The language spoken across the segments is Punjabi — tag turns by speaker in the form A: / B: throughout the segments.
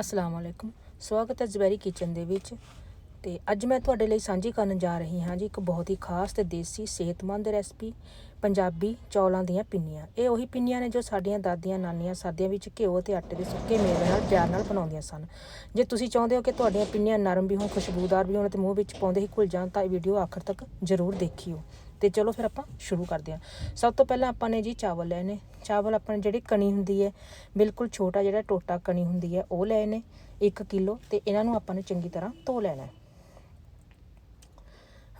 A: ਅਸਲਾਮ ਵਾਲੇਕੁਮ ਸਵਾਗਤ ਹੈ ਜ਼ਬੈਰੀ ਕਿਚਨ ਦੇ ਵਿੱਚ। ਤੇ ਅੱਜ ਮੈਂ ਤੁਹਾਡੇ ਲਈ ਸਾਂਝੀ ਕਰਨ ਜਾ ਰਹੀ ਹਾਂ ਜੀ ਇੱਕ ਬਹੁਤ ਹੀ ਖਾਸ ਤੇ ਦੇਸੀ ਸਿਹਤਮੰਦ ਰੈਸਪੀ, ਪੰਜਾਬੀ ਚੌਲਾਂ ਦੀਆਂ ਪਿੰਨੀਆਂ। ਇਹ ਉਹੀ ਪਿੰਨੀਆਂ ਨੇ ਜੋ ਸਾਡੀਆਂ ਦਾਦੀਆਂ, ਨਾਨੀਆਂ ਸਰਦੀਆਂ ਵਿੱਚ ਘਿਓ ਤੇ ਆਟੇ ਦੇ ਸੁੱਕੇ ਮੇਵੇ ਨਾਲ ਪਿਆਰ ਨਾਲ ਬਣਾਉਂਦੀਆਂ ਸਨ। ਜੇ ਤੁਸੀਂ ਚਾਹੁੰਦੇ ਹੋ ਕਿ ਤੁਹਾਡੀਆਂ ਪਿੰਨੀਆਂ ਨਰਮ ਵੀ ਹੋਣ, ਖੁਸ਼ਬੂਦਾਰ ਵੀ ਹੋਣ ਤੇ ਮੂੰਹ ਵਿੱਚ ਪਾਉਂਦੇ ਹੀ ਘੁਲ ਜਾਣ, ਤਾਂ ਇਹ ਵੀਡੀਓ ਆਖਰ ਤੱਕ ਜ਼ਰੂਰ ਦੇਖਿਓ। ਤੇ ਚਲੋ ਫਿਰ ਆਪਾਂ ਸ਼ੁਰੂ ਕਰਦੇ ਹਾਂ। ਸਭ ਤੋਂ ਪਹਿਲਾਂ ਆਪਾਂ ਨੇ ਜੀ ਚਾਵਲ ਲੈਣੇ ਚਾਵਲ ਆਪਾਂ ਜਿਹੜੀ ਕਣੀ ਹੁੰਦੀ ਹੈ, ਬਿਲਕੁਲ ਛੋਟਾ ਜਿਹੜਾ ਟੋਟਾ ਕਣੀ ਹੁੰਦੀ ਹੈ, ਉਹ ਲੈ ਨੇ 1 ਕਿਲੋ ਤੇ ਇਹਨਾਂ ਨੂੰ ਆਪਾਂ ਨੇ ਚੰਗੀ ਤਰ੍ਹਾਂ ਧੋ ਲੈਣਾ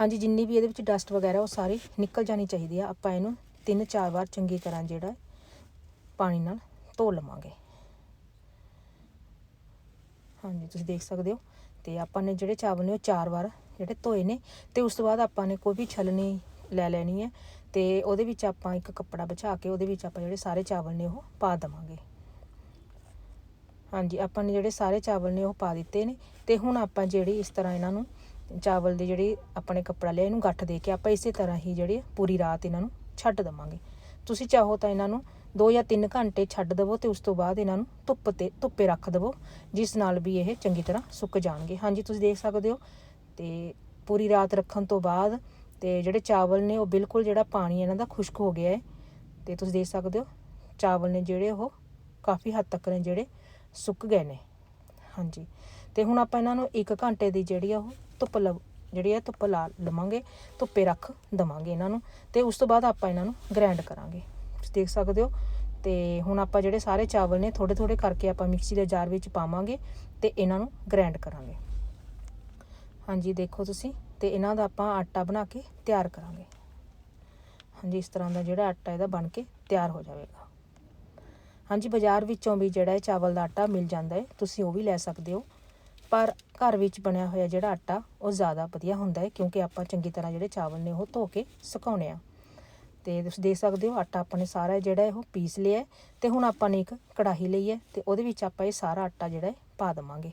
A: ਹਾਂਜੀ, ਜਿੰਨੀ ਵੀ ਇਹਦੇ ਵਿੱਚ ਡਸਟ ਵਗੈਰਾ, ਉਹ ਸਾਰੀ ਨਿਕਲ ਜਾਣੀ ਚਾਹੀਦੀ ਆ। ਆਪਾਂ ਇਹਨੂੰ ਤਿੰਨ ਚਾਰ ਵਾਰ ਚੰਗੀ ਤਰ੍ਹਾਂ ਜਿਹੜਾ ਪਾਣੀ ਨਾਲ ਧੋ ਲਵਾਂਗੇ। ਹਾਂਜੀ, ਤੁਸੀਂ ਦੇਖ ਸਕਦੇ ਹੋ। ਤੇ ਆਪਾਂ ਨੇ ਜਿਹੜੇ ਚਾਵਲ ਨੇ, ਉਹ ਚਾਰ ਵਾਰ ਜਿਹੜੇ ਧੋਏ ਨੇ, ਤੇ ਉਸ ਤੋਂ ਬਾਅਦ ਆਪਾਂ ਨੇ ਕੋਈ ਵੀ ਛਲਣੀ ਲੈ ਲੈਣੀ ਹੈ ਤੇ ਉਹਦੇ ਵਿੱਚ ਆਪਾਂ ਇੱਕ ਕੱਪੜਾ ਵਿਛਾ ਕੇ ਉਹਦੇ ਵਿੱਚ ਆਪਾਂ ਜਿਹੜੇ ਸਾਰੇ ਚਾਵਲ ਨੇ ਉਹ ਪਾ ਦਵਾਂਗੇ। ਹਾਂਜੀ, ਆਪਾਂ ਨੇ ਜਿਹੜੇ ਸਾਰੇ ਚਾਵਲ ਨੇ ਉਹ ਪਾ ਦਿੱਤੇ ਨੇ ਤੇ ਹੁਣ ਆਪਾਂ ਜਿਹੜੀ ਇਸ ਤਰ੍ਹਾਂ ਇਹਨਾਂ ਨੂੰ ਚਾਵਲ ਦੇ ਜਿਹੜੇ ਆਪਣੇ ਕੱਪੜਾ ਲਿਆ ਇਹਨੂੰ ਗੱਠ ਦੇ ਕੇ ਆਪਾਂ ਇਸੇ ਤਰ੍ਹਾਂ ਹੀ ਜਿਹੜੇ ਪੂਰੀ ਰਾਤ ਇਹਨਾਂ ਨੂੰ ਛੱਡ ਦਵਾਂਗੇ। ਤੁਸੀਂ ਚਾਹੋ ਤਾਂ ਇਹਨਾਂ ਨੂੰ 2 ਜਾਂ 3 ਘੰਟੇ ਛੱਡ ਦਵੋ ਤੇ ਉਸ ਤੋਂ ਬਾਅਦ ਇਹਨਾਂ ਨੂੰ ਧੁੱਪ ਤੇ, ਧੁੱਪੇ ਰੱਖ ਦਵੋ, ਜਿਸ ਨਾਲ ਵੀ ਇਹ ਚੰਗੀ ਤਰ੍ਹਾਂ ਸੁੱਕ ਜਾਣਗੇ। ਹਾਂਜੀ, ਤੁਸੀਂ ਦੇਖ ਸਕਦੇ ਹੋ ਤੇ ਪੂਰੀ ਰਾਤ ਰੱਖਣ ਤੋਂ ਬਾਅਦ ਤੇ ਜਿਹੜੇ ਚਾਵਲ ਨੇ ਉਹ ਬਿਲਕੁਲ ਜਿਹੜਾ ਪਾਣੀ ਇਹਨਾਂ ਦਾ ਖੁਸ਼ਕ ਹੋ ਗਿਆ ਹੈ, ਤੇ ਤੁਸੀਂ ਦੇਖ ਸਕਦੇ ਹੋ, ਚਾਵਲ ਨੇ ਜਿਹੜੇ ਉਹ ਕਾਫੀ ਹੱਦ ਤੱਕ ਨੇ ਜਿਹੜੇ ਸੁੱਕ ਗਏ ਨੇ। ਹਾਂਜੀ, ਤੇ ਹੁਣ ਆਪਾਂ ਇਹਨਾਂ ਨੂੰ 1 ਘੰਟੇ ਦੀ ਜਿਹੜੀ ਆ ਉਹ ਧੁੱਪ ਲਵ, ਜਿਹੜੀ ਆ ਧੁੱਪ ਲਾ ਲਵਾਂਗੇ, ਧੁੱਪੇ ਰੱਖ ਦਵਾਂਗੇ ਇਹਨਾਂ ਨੂੰ, ਤੇ ਉਸ ਤੋਂ ਬਾਅਦ ਆਪਾਂ ਇਹਨਾਂ ਨੂੰ ਗ੍ਰਾਈਂਡ ਕਰਾਂਗੇ। ਤੁਸੀਂ ਦੇਖ ਸਕਦੇ ਹੋ, ਤੇ ਹੁਣ ਆਪਾਂ ਜਿਹੜੇ ਸਾਰੇ ਚਾਵਲ ਨੇ ਥੋੜੇ ਥੋੜੇ ਕਰਕੇ ਆਪਾਂ ਮਿਕਸੀ ਦੇ ਜਾਰ ਵਿੱਚ ਪਾਵਾਂਗੇ ਤੇ ਇਹਨਾਂ ਨੂੰ ਗ੍ਰਾਈਂਡ ਕਰਾਂਗੇ। ਹਾਂਜੀ, ਦੇਖੋ ਤੁਸੀਂ ਤੇ ਇਹਨਾਂ ਦਾ ਆਪਾਂ ਆਟਾ ਬਣਾ ਕੇ ਤਿਆਰ ਕਰਾਂਗੇ। ਹਾਂਜੀ, ਇਸ ਤਰ੍ਹਾਂ ਦਾ ਜਿਹੜਾ ਆਟਾ ਇਹਦਾ ਬਣ ਕੇ ਤਿਆਰ ਹੋ ਜਾਵੇਗਾ। ਹਾਂਜੀ, ਬਾਜ਼ਾਰ ਵਿੱਚੋਂ ਵੀ ਜਿਹੜਾ ਇਹ ਚਾਵਲ ਦਾ ਆਟਾ ਮਿਲ ਜਾਂਦਾ ਹੈ, ਤੁਸੀਂ ਉਹ ਵੀ ਲੈ ਸਕਦੇ ਹੋ। ਪਰ ਘਰ ਵਿੱਚ ਬਣਿਆ ਹੋਇਆ ਜਿਹੜਾ ਆਟਾ, ਉਹ ਜ਼ਿਆਦਾ ਵਧੀਆ ਹੁੰਦਾ ਹੈ, ਕਿਉਂਕਿ ਆਪਾਂ ਚੰਗੀ ਤਰ੍ਹਾਂ ਜਿਹੜੇ ਚਾਵਲ ਨੇ ਉਹ ਧੋ ਕੇ ਸੁਕਾਉਣੇ ਆ ਤੇ ਤੁਸੀਂ ਦੇਖ ਸਕਦੇ ਹੋ, ਆਟਾ ਆਪਾਂ ਨੇ ਸਾਰਾ ਜਿਹੜਾ ਇਹ ਉਹ ਪੀਸ ਲਿਆ ਹੈ ਤੇ ਹੁਣ ਆਪਾਂ ਨੇ ਇੱਕ ਕੜਾਹੀ ਲਈ ਹੈ ਤੇ ਉਹਦੇ ਵਿੱਚ ਆਪਾਂ ਇਹ ਸਾਰਾ ਆਟਾ ਜਿਹੜਾ ਹੈ ਪਾ ਦਵਾਂਗੇ।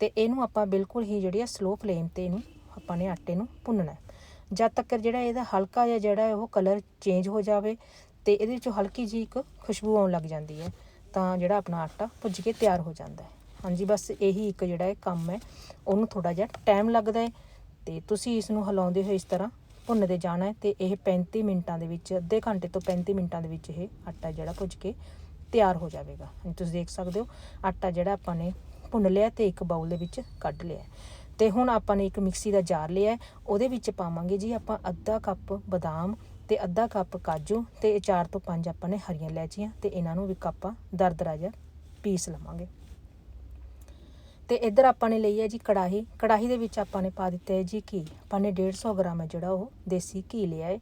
A: ਤੇ ਇਹਨੂੰ ਆਪਾਂ ਬਿਲਕੁਲ ਹੀ ਜਿਹੜੀ ਆ ਸਲੋ ਫਲੇਮ ਤੇ ਇਹਨੂੰ ਆਪਾਂ ਨੇ ਆਟੇ ਨੂੰ ਭੁੰਨਣਾ ਜਦ ਤੱਕ ਜਿਹੜਾ ਇਹਦਾ ਹਲਕਾ ਜਿਹਾ ਜਿਹੜਾ ਉਹ ਕਲਰ ਚੇਂਜ ਹੋ ਜਾਵੇ ਤੇ ਇਹਦੇ ਵਿੱਚੋਂ ਹਲਕੀ ਜੀ ਇੱਕ ਖੁਸ਼ਬੂ ਆਉਣ ਲੱਗ ਜਾਂਦੀ ਹੈ, ਤਾਂ ਜਿਹੜਾ ਆਪਣਾ ਆਟਾ ਭੁੱਜ ਕੇ ਤਿਆਰ ਹੋ ਜਾਂਦਾ ਹੈ। ਹਾਂਜੀ, ਬਸ ਇਹੀ ਇੱਕ ਜਿਹੜਾ ਇਹ ਕੰਮ ਹੈ, ਉਹਨੂੰ ਥੋੜਾ ਜਿਹਾ ਟਾਈਮ ਲੱਗਦਾ ਹੈ ਤੇ ਤੁਸੀਂ ਇਸ ਨੂੰ ਹਿਲਾਉਂਦੇ ਹੋਏ ਇਸ ਤਰ੍ਹਾਂ ਭੁੰਨਦੇ ਜਾਣਾ ਹੈ ਤੇ ਇਹ 35 ਮਿੰਟਾਂ ਦੇ ਵਿੱਚ, ਅੱਧੇ ਘੰਟੇ ਤੋਂ 35 ਮਿੰਟਾਂ ਦੇ ਵਿੱਚ ਇਹ ਆਟਾ ਜਿਹੜਾ ਭੁੱਜ ਕੇ ਤਿਆਰ ਹੋ ਜਾਵੇਗਾ। ਤੁਸੀਂ ਦੇਖ ਸਕਦੇ ਹੋ, ਆਟਾ ਜਿਹੜਾ ਆਪਾਂ ਨੇ ਭੁੰਨ ਲਿਆ ਤੇ ਇੱਕ ਬਾਉਲ ਦੇ ਵਿੱਚ ਕੱਢ ਲਿਆ ਤੇ ਹੁਣ ਆਪਾਂ ਨੇ ਇੱਕ ਮਿਕਸੀ ਦਾ ਜਾਰ ਲਿਆ ਉਹਦੇ ਵਿੱਚ ਪਾਵਾਂਗੇ ਜੀ ਆਪਾਂ ਅੱਧਾ ਕੱਪ ਬਦਾਮ ਤੇ ਅੱਧਾ ਕੱਪ ਕਾਜੂ ਤੇ 4 ਤੋਂ 5 ਆਪਾਂ ਨੇ ਹਰੀਆਂ ਇਲਾਇਚੀਆਂ ਤੇ ਇਹਨਾਂ ਨੂੰ ਵੀ ਆਪਾਂ ਦਰਦਰਾ ਜਿਹਾ ਪੀਸ ਲਵਾਂਗੇ। ਤੇ ਇੱਧਰ ਆਪਾਂ ਨੇ ਲਈ ਹੈ ਜੀ ਕੜਾਹੀ। ਕੜਾਹੀ ਦੇ ਵਿੱਚ ਆਪਾਂ ਨੇ ਪਾ ਦਿੱਤਾ ਹੈ ਜੀ ਘੀ। ਆਪਾਂ ਨੇ 150 ਗ੍ਰਾਮ ਹੈ ਜਿਹੜਾ ਉਹ ਦੇਸੀ ਘੀ ਲਿਆ ਹੈ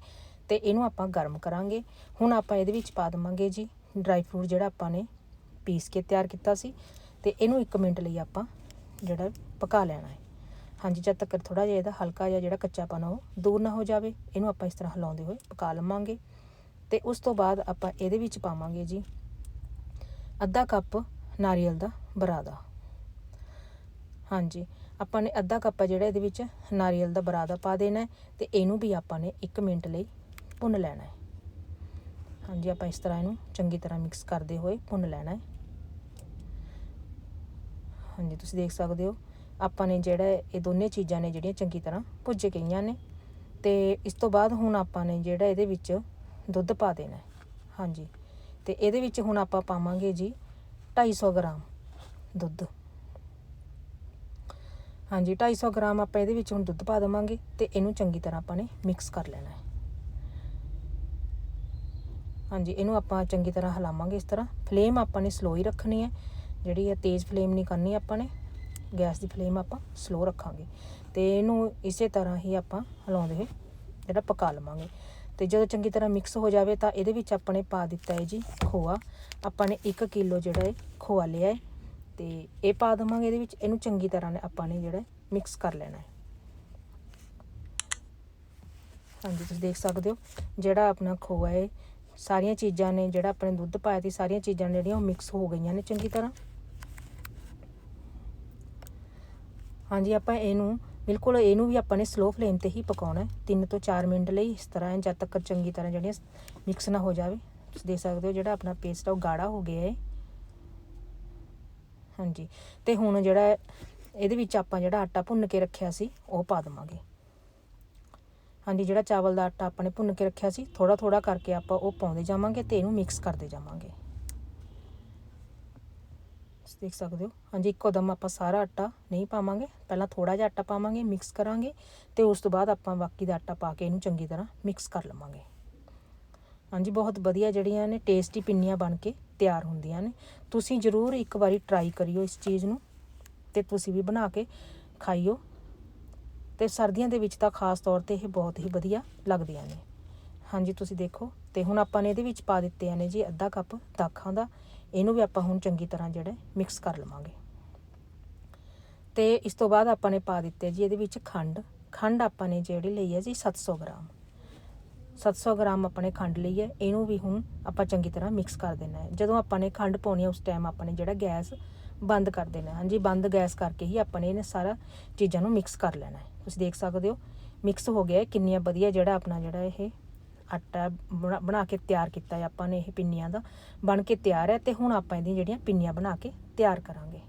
A: ਤੇ ਇਹਨੂੰ ਆਪਾਂ ਗਰਮ ਕਰਾਂਗੇ। ਹੁਣ ਆਪਾਂ ਇਹਦੇ ਵਿੱਚ ਪਾ ਦਵਾਂਗੇ ਜੀ ਡਰਾਈ ਫਰੂਟ ਜਿਹੜਾ ਆਪਾਂ ਨੇ ਪੀਸ ਕੇ ਤਿਆਰ ਕੀਤਾ ਸੀ ਤੇ ਇਹਨੂੰ 1 ਮਿੰਟ ਲਈ ਆਪਾਂ ਜਿਹੜਾ ਪਕਾ ਲੈਣਾ ਹੈ। ਹਾਂਜੀ, ਜਦ ਤੱਕ ਥੋੜਾ ਜਿਹਾ ਇਹਦਾ ਹਲਕਾ ਜਿਹਾ ਜਿਹੜਾ ਕੱਚਾਪਨ ਉਹ ਦੂਰ ਨਾ ਹੋ ਜਾਵੇ, ਇਹਨੂੰ ਆਪਾਂ ਇਸ ਤਰ੍ਹਾਂ ਹਿਲਾਉਂਦੇ ਹੋਏ ਪਕਾ ਲਵਾਂਗੇ। ਤੇ ਉਸ ਤੋਂ ਬਾਅਦ ਆਪਾਂ ਇਹਦੇ ਵਿੱਚ ਪਾਵਾਂਗੇ ਜੀ ਅੱਧਾ ਕੱਪ ਨਾਰੀਅਲ ਦਾ ਬਰਾਦਾ। ਹਾਂਜੀ, ਆਪਾਂ ਨੇ ਅੱਧਾ ਕੱਪ ਆ ਜਿਹੜਾ ਇਹਦੇ ਵਿੱਚ ਨਾਰੀਅਲ ਦਾ ਬਰਾਦਾ ਪਾ ਦੇਣਾ ਹੈ ਤੇ ਇਹਨੂੰ ਵੀ ਆਪਾਂ ਨੇ 1 ਮਿੰਟ ਲਈ ਭੁੰਨ ਲੈਣਾ ਹੈ। ਹਾਂਜੀ, ਆਪਾਂ ਇਸ ਤਰ੍ਹਾਂ ਇਹਨੂੰ ਚੰਗੀ ਤਰ੍ਹਾਂ ਮਿਕਸ ਕਰਦੇ ਹੋਏ ਭੁੰਨ ਲੈਣਾ ਹੈ। ਹਾਂਜੀ, ਤੁਸੀਂ ਦੇਖ ਸਕਦੇ ਹੋ ਆਪਾਂ ਨੇ ਜਿਹੜਾ ਇਹ ਦੋਨੇ ਚੀਜ਼ਾਂ ਨੇ ਜਿਹੜੀਆਂ ਚੰਗੀ ਤਰ੍ਹਾਂ ਭੁੱਜ ਗਈਆਂ ਨੇ। ਤੇ ਇਸ ਤੋਂ ਬਾਅਦ ਹੁਣ ਆਪਾਂ ਨੇ ਜਿਹੜਾ ਇਹਦੇ ਵਿੱਚ ਦੁੱਧ ਪਾ ਦੇਣਾ ਹਾਂਜੀ। ਤੇ ਇਹਦੇ ਵਿੱਚ ਹੁਣ ਆਪਾਂ ਪਾਵਾਂਗੇ ਜੀ 250 ਗ੍ਰਾਮ ਦੁੱਧ। ਹਾਂਜੀ 250 ਗ੍ਰਾਮ ਆਪਾਂ ਇਹਦੇ ਵਿੱਚ ਹੁਣ ਦੁੱਧ ਪਾ ਦੇਵਾਂਗੇ ਤੇ ਇਹਨੂੰ ਚੰਗੀ ਤਰ੍ਹਾਂ ਆਪਾਂ ਨੇ ਮਿਕਸ ਕਰ ਲੈਣਾ ਹੈ। ਹਾਂਜੀ, ਇਹਨੂੰ ਆਪਾਂ ਚੰਗੀ ਤਰ੍ਹਾਂ ਹਿਲਾਵਾਂਗੇ ਇਸ ਤਰ੍ਹਾਂ। ਫਲੇਮ ਆਪਾਂ ਨੇ ਸਲੋ ਹੀ ਰੱਖਣੀ ਹੈ। ਜਿਹੜੀ ਹੈ ਤੇਜ਼ ਫਲੇਮ ਨਹੀਂ ਕਰਨੀ ਆਪਾਂ ਨੇ ਗੈਸ ਦੀ ਫਲੇਮ ਆਪਾਂ ਸਲੋ ਰੱਖਾਂਗੇ ਤੇ ਇਹਨੂੰ ਇਸੇ ਤਰ੍ਹਾਂ ਹੀ ਆਪਾਂ ਹਿਲਾਉਂਦੇ ਹੋਏ ਜਿਹੜਾ ਪਕਾ ਲਵਾਂਗੇ ਤੇ ਜਦੋਂ ਚੰਗੀ ਤਰ੍ਹਾਂ ਮਿਕਸ ਹੋ ਜਾਵੇ ਤਾਂ ਇਹਦੇ ਵਿੱਚ ਆਪਾਂ ਨੇ ਪਾ ਦਿੱਤਾ ਹੈ ਜੀ ਖੋਆ। ਆਪਾਂ ਨੇ 1 ਕਿਲੋ ਜਿਹੜਾ ਹੈ ਖੋਆ ਲਿਆ ਹੈ ਤੇ ਇਹ ਪਾ ਦਵਾਂਗੇ ਇਹਦੇ ਵਿੱਚ, ਇਹਨੂੰ ਚੰਗੀ ਤਰ੍ਹਾਂ ਨੇ ਆਪਾਂ ਨੇ ਜਿਹੜਾ ਮਿਕਸ ਕਰ ਲੈਣਾ ਹੈ। ਹਾਂਜੀ, ਤੁਸੀਂ ਦੇਖ ਸਕਦੇ ਹੋ ਜਿਹੜਾ ਆਪਣਾ ਖੋਆ ਹੈ, ਸਾਰੀਆਂ ਚੀਜ਼ਾਂ ਨੇ ਜਿਹੜਾ ਆਪਣੇ ਦੁੱਧ ਪਾਇਆ ਸੀ, ਸਾਰੀਆਂ ਚੀਜ਼ਾਂ ਜਿਹੜੀਆਂ ਉਹ ਮਿਕਸ ਹੋ ਗਈਆਂ ਨੇ ਚੰਗੀ ਤਰ੍ਹਾਂ। ਹਾਂਜੀ, ਆਪਾਂ ਇਹਨੂੰ ਬਿਲਕੁਲ ਇਹਨੂੰ ਵੀ ਆਪਾਂ ਨੇ ਸਲੋ ਫਲੇਮ ਤੇ ਹੀ ਪਕਾਉਣਾ ਹੈ। 3 ਤੋਂ 4 ਮਿੰਟ ਲਈ ਇਸ ਤਰ੍ਹਾਂ ਜਦ ਤੱਕ ਚੰਗੀ ਤਰ੍ਹਾਂ ਜਿਹੜੀਆਂ ਮਿਕਸ ਨਾ ਹੋ ਜਾਵੇ। ਤੁਸੀਂ ਦੇਖ ਸਕਦੇ ਹੋ ਜਿਹੜਾ ਆਪਣਾ ਪੇਸਟ ਆ, ਉਹ ਗਾੜਾ ਹੋ ਗਿਆ ਹੈ। ਹਾਂਜੀ, ਤੇ ਹੁਣ ਜਿਹੜਾ ਇਹਦੇ ਵਿੱਚ ਆਪਾਂ ਜਿਹੜਾ ਆਟਾ ਭੁੰਨ ਕੇ ਰੱਖਿਆ ਸੀ, ਉਹ ਪਾ ਦੇਵਾਂਗੇ। ਹਾਂਜੀ, ਜਿਹੜਾ ਚਾਵਲ ਦਾ ਆਟਾ ਆਪਾਂ ਨੇ ਭੁੰਨ ਕੇ ਰੱਖਿਆ ਸੀ ਥੋੜਾ ਥੋੜਾ ਕਰਕੇ ਆਪਾਂ ਉਹ ਪਾਉਂਦੇ ਜਾਵਾਂਗੇ ਤੇ ਇਹਨੂੰ ਮਿਕਸ ਕਰਦੇ ਜਾਵਾਂਗੇ। ਦੇਖ ਸਕਦੇ ਹੋ। ਹਾਂਜੀ, ਇੱਕੋ ਦਮ ਆਪਾਂ ਸਾਰਾ ਆਟਾ ਨਹੀਂ ਪਾਵਾਂਗੇ। ਪਹਿਲਾਂ ਥੋੜਾ ਜਿਹਾ ਆਟਾ ਪਾਵਾਂਗੇ ਮਿਕਸ ਕਰਾਂਗੇ ਤੇ ਉਸ ਤੋਂ ਬਾਅਦ ਆਪਾਂ ਬਾਕੀ ਦਾ ਆਟਾ ਪਾ ਕੇ ਇਹਨੂੰ ਚੰਗੀ ਤਰ੍ਹਾਂ ਮਿਕਸ ਕਰ ਲਵਾਂਗੇ। ਹਾਂਜੀ, ਬਹੁਤ ਵਧੀਆ ਜਿਹੜੀਆਂ ਨੇ ਟੇਸਟੀ ਪਿੰਨੀਆਂ ਬਣ ਕੇ ਤਿਆਰ ਹੁੰਦੀਆਂ ਨੇ। ਤੁਸੀਂ ਜ਼ਰੂਰ ਇੱਕ ਵਾਰੀ ਟਰਾਈ ਕਰਿਓ ਇਸ ਚੀਜ਼ ਨੂੰ ਤੇ ਤੁਸੀਂ ਵੀ ਬਣਾ ਕੇ ਖਾਈਓ। ਤੇ ਸਰਦੀਆਂ ਦੇ ਵਿੱਚ ਤਾਂ ਖਾਸ ਤੌਰ ਤੇ ਇਹ ਬਹੁਤ ਹੀ ਵਧੀਆ ਲੱਗਦੀਆਂ ਨੇ। ਹਾਂਜੀ, ਤੁਸੀਂ ਦੇਖੋ। ਤੇ ਹੁਣ ਆਪਾਂ ਨੇ ਇਹਦੇ ਵਿੱਚ ਪਾ ਦਿੱਤੇ ਨੇ ਜੀ ਅੱਧਾ ਕੱਪ ਦਾਖਾਂ ਦਾ। ਇਹਨੂੰ ਵੀ ਆਪਾਂ ਹੁਣ ਚੰਗੀ ਤਰ੍ਹਾਂ ਜਿਹੜਾ ਮਿਕਸ ਕਰ ਲਵਾਂਗੇ। ਤੇ ਇਸ ਤੋਂ ਬਾਅਦ ਆਪਾਂ ਨੇ ਪਾ ਦਿੱਤੇ ਜੀ ਇਹਦੇ ਵਿੱਚ ਖੰਡ। ਖੰਡ ਆਪਾਂ ਨੇ ਜਿਹੜੀ ਲਈ ਹੈ ਜੀ 700 ਗ੍ਰਾਮ। 700 ਗ੍ਰਾਮ ਆਪਣੇ ਖੰਡ ਲਈ ਹੈ। ਇਹਨੂੰ ਵੀ ਹੁਣ ਆਪਾਂ ਚੰਗੀ ਤਰ੍ਹਾਂ ਮਿਕਸ ਕਰ ਦੇਣਾ ਹੈ। ਜਦੋਂ ਆਪਾਂ ਨੇ ਖੰਡ ਪਾਉਣੀ ਹੈ, ਉਸ ਟਾਈਮ ਆਪਾਂ ਨੇ ਜਿਹੜਾ ਗੈਸ ਬੰਦ ਕਰ ਦੇਣਾ ਹਾਂਜੀ, ਬੰਦ ਗੈਸ ਕਰਕੇ ਹੀ ਆਪਾਂ ਨੇ ਇਹਨਾਂ ਸਾਰਾ ਚੀਜ਼ਾਂ ਨੂੰ ਮਿਕਸ ਕਰ ਲੈਣਾ ਹੈ। ਤੁਸੀਂ ਦੇਖ ਸਕਦੇ ਹੋ ਮਿਕਸ ਹੋ ਗਿਆ ਕਿੰਨੀਆਂ ਵਧੀਆ ਜਿਹੜਾ ਆਪਣਾ ਜਿਹੜਾ ਇਹ ਆਟਾ ਬਣਾ ਬਣਾ ਕੇ ਤਿਆਰ ਕੀਤਾ ਹੈ ਆਪਾਂ ਨੇ ਇਹ ਪਿੰਨੀਆਂ ਦਾ। ਬਣ ਕੇ ਤਿਆਰ ਹੈ ਤੇ ਹੁਣ ਆਪਾਂ ਇਹਦੀਆਂ ਜਿਹੜੀਆਂ ਪਿੰਨੀਆਂ ਬਣਾ ਕੇ ਤਿਆਰ ਕਰਾਂਗੇ।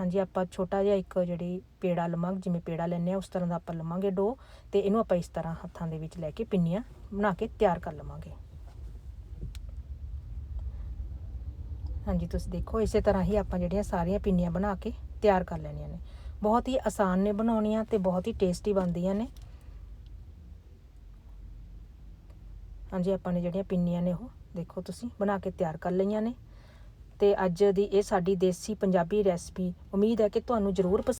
A: ਹਾਂਜੀ, ਆਪਾਂ ਛੋਟਾ ਜਿਹਾ ਇੱਕ ਜਿਹੜੀ ਪੇੜਾ ਲਵਾਂਗੇ, ਜਿਵੇਂ ਪੇੜਾ ਲੈਂਦੇ ਆ ਉਸ ਤਰ੍ਹਾਂ ਦਾ ਆਪਾਂ ਲਵਾਂਗੇ ਡੋ ਤੇ ਇਹਨੂੰ ਆਪਾਂ ਇਸ ਤਰ੍ਹਾਂ ਹੱਥਾਂ ਦੇ ਵਿੱਚ ਲੈ ਕੇ ਪਿੰਨੀਆਂ ਬਣਾ ਕੇ ਤਿਆਰ ਕਰ ਲਵਾਂਗੇ। ਹਾਂਜੀ, ਤੁਸੀਂ ਦੇਖੋ, ਇਸੇ ਤਰ੍ਹਾਂ ਹੀ ਆਪਾਂ ਜਿਹੜੀਆਂ ਸਾਰੀਆਂ ਪਿੰਨੀਆਂ ਬਣਾ ਕੇ ਤਿਆਰ ਕਰ ਲੈਣੀਆਂ ਨੇ। ਬਹੁਤ ਹੀ ਆਸਾਨ ਨੇ ਬਣਾਉਣੀਆਂ ਤੇ ਬਹੁਤ ਹੀ ਟੇਸਟੀ ਬਣਦੀਆਂ ਨੇ। ਹਾਂਜੀ, ਆਪਾਂ ਨੇ ਜਿਹੜੀਆਂ ਪਿੰਨੀਆਂ ਨੇ ਉਹ ਦੇਖੋ ਤੁਸੀਂ, ਬਣਾ ਕੇ ਤਿਆਰ ਕਰ ਲਈਆਂ ਨੇ। ਤੇ ਅੱਜ ਦੀ ਇਹ ਸਾਡੀ ਦੇਸੀ ਪੰਜਾਬੀ ਰੈਸਪੀ, ਉਮੀਦ ਹੈ ਕਿ ਤੁਹਾਨੂੰ ਜ਼ਰੂਰ ਪਸੰਦ